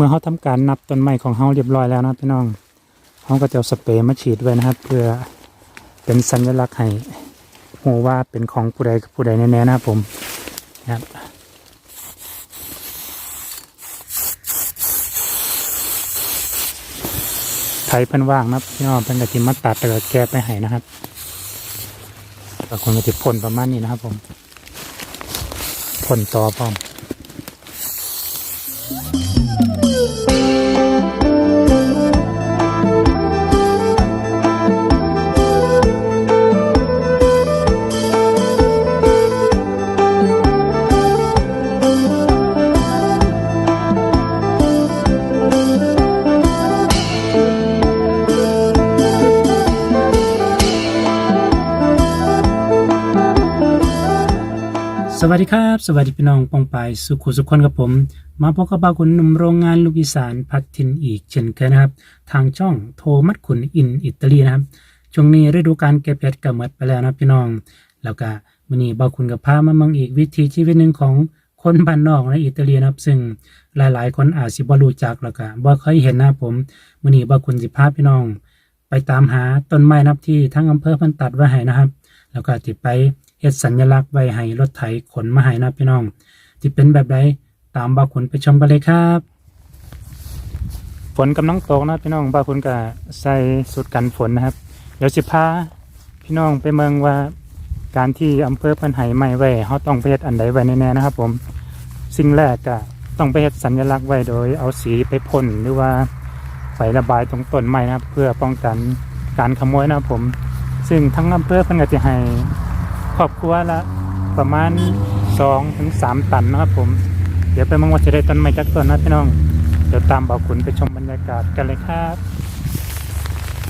มื่อเขาทำการนับต้นไม้ของเขาเรียบร้อยแล้วนะพี่น้องเขาก็จะเอาสเปรย์มาฉีดไว้นะครับ เพื่อเป็นสัญลักษณ์ให้หูว่าเป็นของผู้ใดกับผู้ใดแน่ๆนะครับผมนะครับไถเพิ่นว่างนะพี่น้องเพิ่นกะทิมาตัดแล้วก็แก้ไปให้นะครับบางคนก็จะพ่นประมาณนี้นะครับผมพ่นต่อพร้อม สวัสดีครับ สวัสดีพี่น้องปองปายสุขุสุขคนกับผม มาพบกับบ่าวคุณหนุ่มโรงงานลูกอีสานพัดทินอีกเช่นเคยนะครับ ทางช่องโทมัดขุนอินอิตาลีนะครับ ช่วงนี้ฤดูการเก็บเห็ดกับหมดไปแล้วนะพี่น้อง แล้วก็วันนี้บ่าวคุณกับพามามืองอีกวิถีชีวิตหนึ่งของคนบ้านนอกในอิตาลีนะครับ ซึ่งหลายๆ คนอาจสิบ่รู้จักแล้วก็บ่เคยเห็นนะผมวันนี้บ่าวคุณสิพาพี่น้อง ไปตามหาต้นไม้นับที่ทั้งอำเภอพันตัดไว้ให้นะครับ แล้วก็ติดไป เฮ็ดสัญลักษณ์ไว้ให้รถไถขนมาให้นะพี่น้องที่เป็นแบบใดตามบาวขุนไปชมกันเลยครับฝนกำลังตกนะพี่น้องบาวขุนก็ใส่สุดกันฝนนะครับ เดี๋ยวสิพาพี่น้องไปเมืองว่าการที่อำเภอเพันไหใหม่ไว้เขาต้องไปเฮ็ดอันใดไว้แน่ๆนะครับ ผมสิ่งแรกก็ต้องไปเฮ็ดสัญลักษณ์ไว้โดย เอาสีไปพ่นหรือว่าไประบายตรงต้นไม้นะครับ เพื่อป้องกันการขโมยนะครับผม ซึ่งทั้งอำเภอเพิ่นก็จะให้ ครอบครัวละประมาณ2ถึง3ตันนะครับผม เดี๋ยวไปมองว่าจะได้ต้นไม้จักต้นนะพี่น้อง เดี๋ยวตามบ่าวขุนไปชมบรรยากาศกันเลยครับ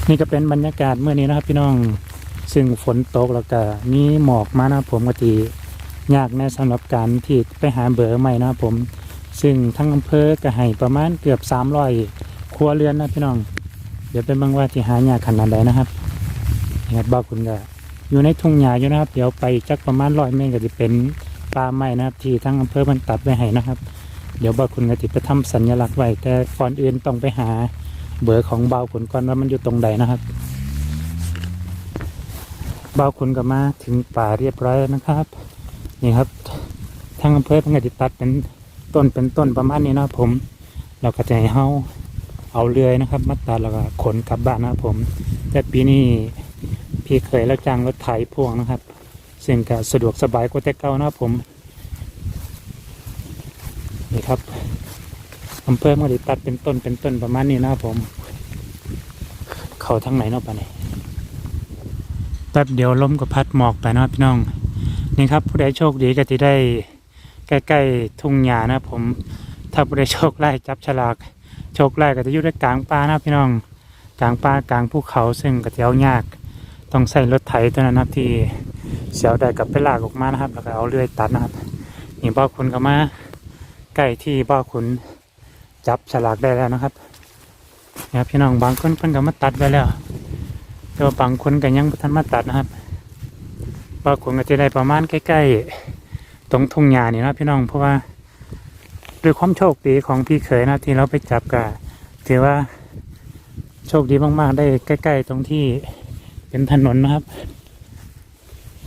นี่ก็เป็นบรรยากาศเมื่อนี้นะครับ พี่น้อง ซึ่งฝนตกแล้วก็มีหมอกมานะผมก็ทียากแน่สำหรับการที่ไปหาเบอร์ใหม่นะผม ซึ่งทั้งอำเภอก็ให้ประมาณเกือบ300ครัวเรือนนะพี่น้อง เดี๋ยวไปเบิ่งว่าที่หายากขนาดใดนะครับนี่ครับบ่าวขุนก็ อยู่ในทุ่งหญ้าอยู่นะครับ เดี๋ยวไปจักประมาณร้อยเมตรก็จะเป็นป่าไม้นะครับ ที่ทั้งอำเภอมันตัดไว้ให้นะครับ เดี๋ยวบ่าวขุนก็จะไปทำสัญลักษณ์ไว้แต่ก่อนอื่นต้องไปหาเบอร์ของบ่าวขุนก่อนว่ามันอยู่ตรงใดนะครับบ่าวขุนก็มาถึงป่าเรียบร้อยแล้วนะครับนี่ครับทางอำเภอเพิ่งก็จะตัดเป็นต้นเป็นต้นประมาณนี้นะผม เราก็จะให้เฮาเอาเรือยนะครับ มาตัดแล้วก็ขนกลับบ้านนะผม แต่ปีนี้ พี่เคยแล้วจ้างรถไถพ่วงนะครับ ซึ่งก็สะดวกสบายกว่าแต่เก่านะครับผม นี่ครับอำเภอมาดิตัดเป็นต้นเป็นต้นประมาณนี้นะครับผม เขาทั้งไหนเนาะปะเนี่ยแป๊บเดียวล้มก็พัดหมอกไปนะพี่น้อง นี่ครับผู้ใดโชคดีก็จะได้ใกล้ๆทุ่งหญ้านะผม ถ้าผู้ใดโชคไล่จับฉลาก โชคไล่ก็จะอยู่ในกลางป่านะพี่น้อง กลางป่ากลางภูเขาซึ่งก็จะเอายาก ต้องใส่รถไถเท่านั้นนะที่เสียวได้กับไปลากออกมานะครับ แล้วก็เอาเลื่อยตัดนะครับนี่บ่อคุณก็มาใกล้ที่บ่อคุณจับฉลากได้แล้วนะครับนะครับพี่น้องบางคนเพิ่นก็มาตัดไว้แล้ว แต่ว่าบางคนก็ยังบ่ทันมาตัดนะครับบ่อคุณก็จะได้ประมาณใกล้ๆตรงทุ่งหญ้านี่นะพี่น้องเพราะว่าด้วยความโชคดีของพี่เขยนะที่เราไปจับก็ถือว่าโชคดีมากๆได้ใกล้ ๆ ตรงที่ เป็นถนนนะครับ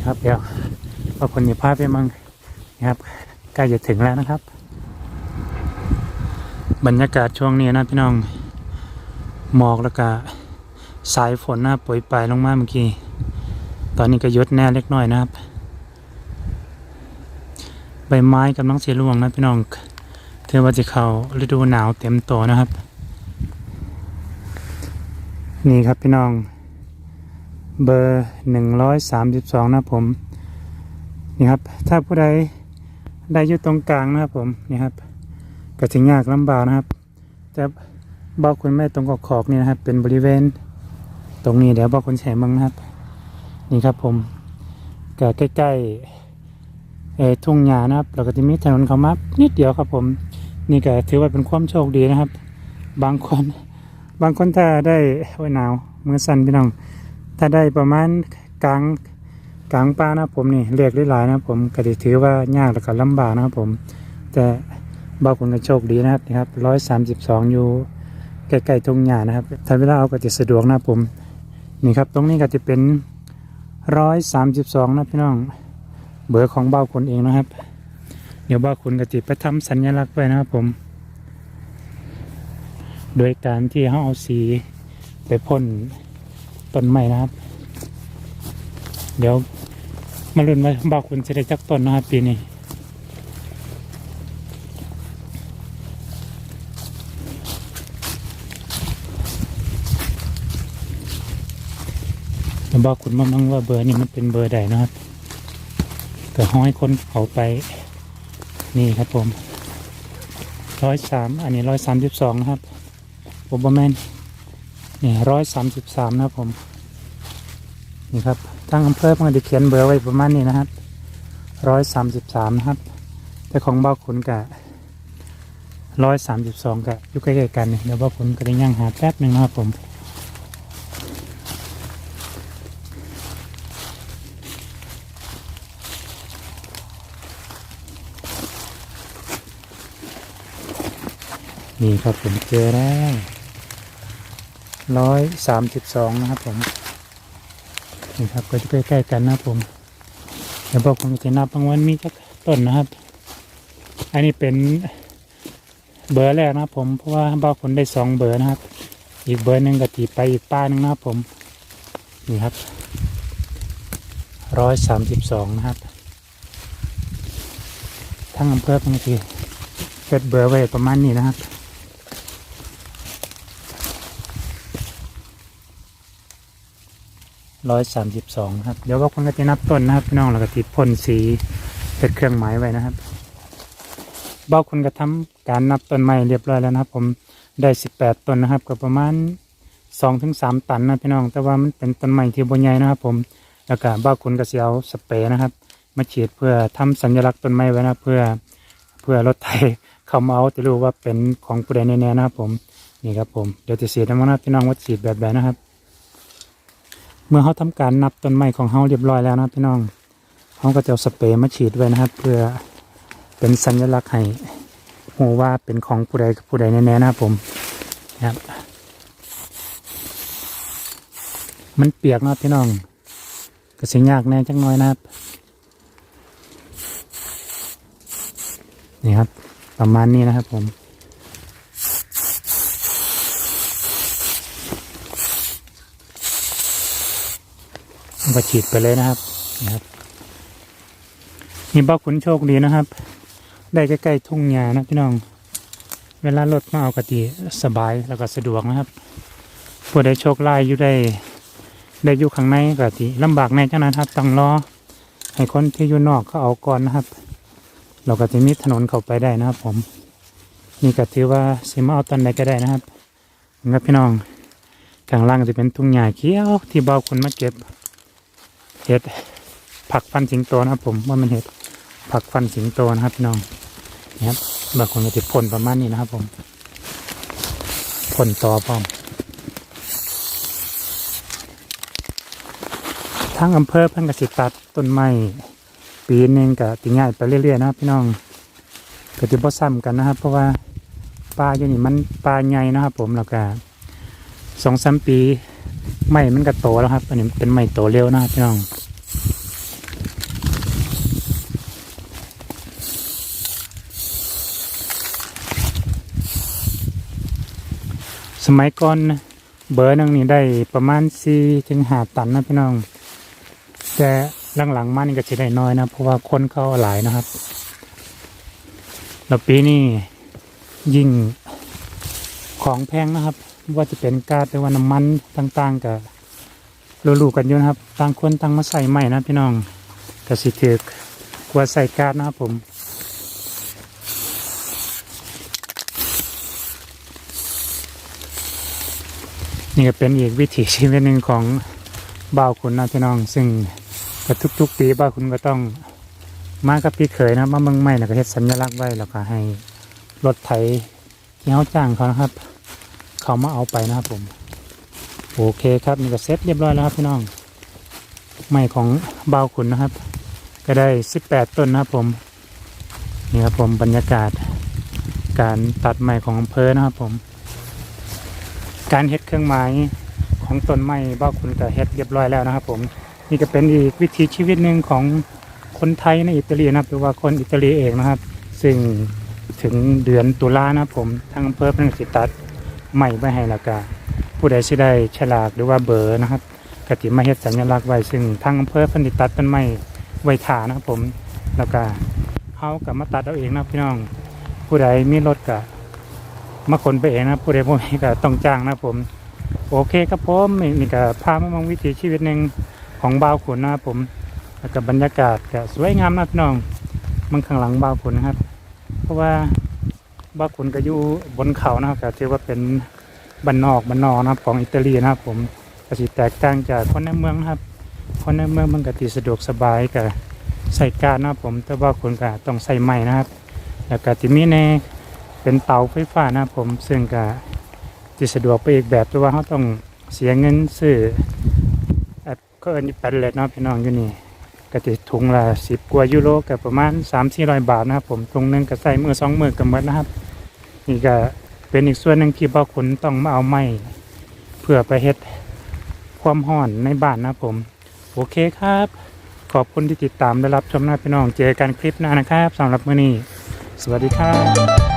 ครับเดี๋ยวเอคนอย่าพาไปมั่งนะครับใกล้จะถึงแล้วนะครับ บรรยากาศช่วงนี้นะพี่น้องหมอกแล้วก็สายฝนนะปล่อยปลายลงมาเมื่อกี้ ตอนนี้ก็ยดแน่เล็กน้อยนะครับ ใบไม้กำลังเสียร่วงนะพี่น้องเทว่าจะเข้าฤดูหนาวเต็มตัวนะครับ นี่ครับพี่น้อง เบอร์หนึ่งร้อยสามสิบสองนะผม นี่ครับ ถ้าผู้ใดได้อยู่ตรงกลางนะครับผมนี่ครับก็ถึงยากลำบากนะครับแต่บอกคุณแม่ตรงกอกขอกนี่นะครับ เป็นบริเวณ ตรงนี้เดี๋ยวบอกคนแฉมังนะครับ นี่ครับผมก็ใกล้ๆเอทุ่งหญ้านะครับแล้วก็จะมีถนนเขามานิดเดียวครับผม นี่ก็ถือว่าเป็นความโชคดีนะครับ บางคน บางคนถ้าได้โอ้หนาวมือสั่นพี่น้อง ถ้าได้ประมาณกลางกลางป่านะผมนี่เรียกได้หลายนะผมก็จะถือว่ายากแล้วก็ลำบากนะครับผม แต่บ่าวคุณก็โชคดีนะครับนี่ครับร้อยสามสิบสองอยู่ใกล้ๆทุ่งหญ้านะครับถ้าเวลาเอาก็จะสะดวกนะครับผมนี่ครับตรงนี้ก็จะเป็นร้อยสามสิบสองนะพี่น้อง เบอร์ของบ่าวคุณเองนะครับ เดี๋ยวบ่าวคุณก็จะไปทำสัญลักษณ์ไว้นะครับผม โดยการที่เขาเอาสีไปพ่น ต้นไม้นะครับ เดี๋ยวมาลุ้นว่าบ่าวคุณจะได้จักต้นนะครับปีนี้บอกคุณมามั่งว่าเบอร์นี้มันเป็นเบอร์ใดนะครับก็ห้อยคนเขาไป นี่ครับผมร้อยสามอันนี้ร้อยสามสิบสองนะครับผมบอแมน นี่ร้อยสามสิบสามนะครับผมนี่ครับทางอำเภอมันจะเขียนเบอร์ไว้ประมาณนี้นะครับร้อยสามสิบสามนะครับ แต่ของบ้าขุนกะร้อยสามสิบสองกะอยู่ใกล้ๆกันนี่เดี๋ยวบ้าขุนก็ได้ย่างหาแป๊บหนึ่งนะครับผมนี่ครับผมเจอแล้ว ร้อยสามสิบสองนะครับผมนี่ครับก็จะใกล้ๆกันนะผมเดี๋ยวบอกผมจะนับบางวันมีจักต้นนะครับ อันนี้เป็นเบอร์แรกนะครับผมเพราะว่าบอกผมได้สองเบอร์นะครับ อีกเบอร์หนึ่งก็ตีไปอีกป้าหนึ่งนะครับผมนี่ครับร้อยสามสิบสองนะครับ ทั้งอำเภอบางทีเกิดเบอร์ไว้ประมาณนี้นะครับ ร้อยสามสิบสองครับ เดี๋ยวก็คงจะนับต้นนะครับพี่น้องแล้วก็ติดพ่นสีเป็นเครื่องหมายไว้นะครับบอกคุณก็ทำการนับต้นไม้เรียบร้อยแล้วนะครับ ผมได้สิบแปดต้นนะครับก็ประมาณสองถึงสามตันนะพี่น้อง แต่ว่ามันเป็นต้นไม้ที่บนใหญ่นะครับ ผมแล้วก็บอกคุณก็เสียเอาสเปรย์นะครับ มาฉีดเพื่อทำสัญลักษณ์ต้นไม้ไว้นะเพื่อเพื่อรถไถเขามาเอาจะรู้ว่าเป็นของผู้ใดแน่ๆนะครับ ผมนี่ครับผมเดี๋ยวจะฉีดน้ำมันพี่น้องว่าฉีดแบบไหนนะครับ เมื่อเขาทำการนับต้นไม้ของเขาเรียบร้อยแล้วนะพี่น้องเขาก็จะเอาสเปรย์มาฉีดไว้นะครับ เพื่อเป็นสัญลักษณ์ให้หูว่าเป็นของผู้ใดกับผู้ใดแน่ๆนะครับผมนะครับ มันเปียกนะพี่น้องก็เสียยากแน่จังน้อยนะครับนี่ครับ ประมาณนี้นะครับผม ก็ฉีดไปเลยนะครับนะครับนี่บอกคุณโชคดีนะครับ ได้ใกล้ๆทุ่งหญ้านะพี่น้อง เวลารถมาเอากติสบายแล้วก็สะดวกนะครับผู้ใดโชคไล่อยู่ได้ได้อยู่ข้างในกติลำบากแน่จังนะครับต้องรอให้คนที่อยู่นอกเขาเอาก่อนนะครับ เราก็จะมีถนนเข้าไปได้นะครับ ผม นี่ก็ถือว่าสิมาเอาตอนใดก็ได้นะครับนะครับพี่น้องข้างล่างจะเป็นทุ่งหญ้าเขียวที่เบาคนมาเก็บ ห็ดผักฟันสิงโตนะครับผมว่ามันเห็ดผักฟันสิงโตนะครับพี่น้องนี่ครับบางคนก็จะพ่นประมาณนี้นะครับผมพ่นต่อพร้อมทั้งอำเภอเพันกสิตัดต้นไม้ปีนึงกับติง่ายไปเรื่อยๆนะครับพี่น้องก็จะบ่ซ้ำกันนะครับ เพราะว่าปลาอยู่นี่มันปลาใหญ่นะครับผมแล้วก็สองสามปี ไม้มันก็โตแล้วครับ อันนี้เป็นไม้โตเร็วนะครับพี่น้องสมัยก่อนเบอร์นึงนี่ได้ประมาณสี่ถึงหาตันนะพี่น้อง แต่หลังๆมานี่ก็จะได้น้อยนะ เพราะว่าคนเข้าหลายนะครับ แล้วปีนี้ยิ่งของแพงนะครับ ว่าจะเป็นก๊าซหรือว่าน้ำมันต่างๆกับรู้ๆกันอยู่นะครับต่างคนต่างมาใส่ใหม่นะพี่น้องก็สิถือกกว่าใส่ก๊าซนะครับผมนี่ก็เป็นอีกวิถีชีวิตหนึ่งของบ่าวคุณนะพี่น้อง ซึ่งก็ทุกๆปีบ่าวคุณก็ต้องมากับพี่เขยนะมาเมืองใหม่แล้วก็เฮ็ดสัญลักษณ์ไว้แล้วก็ให้รถไถที่เขาจ้างเขานะครับ เขามาเอาไปนะครับผม โอเคครับนี่ก็เสร็จเรียบร้อยแล้วครับพี่น้องไม้ของบาวขุนนะครับ ก็ได้สิบแปดต้นนะครับผมนี่ครับผมบรรยากาศ การตัดไม้ของอำเภอนะครับผม การเฮ็ดเครื่องไม้ของต้นไม้บ้าคุณก็เฮ็ดเรียบร้อยแล้วนะครับผมนี่ก็เป็นอีกวิถีชีวิตหนึ่งของคนไทยในอิตาลีนะครับ หรือว่าคนอิตาลีเองนะครับ ซึ่งถึงเดือนตุลานะครับผมทางอำเภอเป็นสิตัด ไม้ไว้ให้แล้วก็ผู้ใดสิได้ฉลากหรือว่าเบอร์นะครับกติมาเฮ็ดสัญลักษณ์ไว้ซึ่งทางอำเภอเพิ่นสิตัดเป็นไม้ไว้ถานะครับผมแล้วก็เฮาก็มาตัดเอาเองนะพี่น้อง ผู้ใดมีรถก็มาขนไปเองนะผู้ใดบ่มีก็ต้องจ้างนะผม โอเคครับผมนี่นี่ก็พามามองวิถีชีวิตหนึ่งของบ่าวขุนนะครับผมแล้วก็บรรยากาศก็สวยงามนะพี่น้องมันข้างหลังบ่าวขุนนะครับ เพราะว่า บ่าวขุนก็อยู่บนเขานะครับก็ถือว่าเป็นบ้านนอกบ้านนอกนะครับของอิตาลีนะครับ ผมก็สิแตกต่างจากคนในเมืองนะครับ คนในเมืองมันก็ติสะดวกสบายกับใส่การนะครับผม แต่ว่าขุนก็ต้องใส่ไม้นะครับ แล้วก็ที่มีในเป็นเตาไฟฟ้านะครับผม ซึ่งก็ที่สะดวกไปอีกแบบแต่ว่าเขาต้องเสียเงินซื้อแอปก็เอินแปดเลตนะพี่น้องอยู่นี่ ก็ติถุงละสิบกว่ายูโรกับประมาณสามสี่ร้อยบาทนะครับผมถุงหนึงก็ใส่มือสองมือกับหมดนะครับนี่ก็เป็นอีกส่วนหนึ่งที่บ่าวขุนต้องมาเอาไม้เพื่อไปเฮ็ดความห้อนในบ้านนะครับผม โอเคครับ ขอบคุณที่ติดตามและรับชมนะพี่น้องเจอกันคลิปหน้านะครับสำหรับมื้อนี้ สวัสดีครับ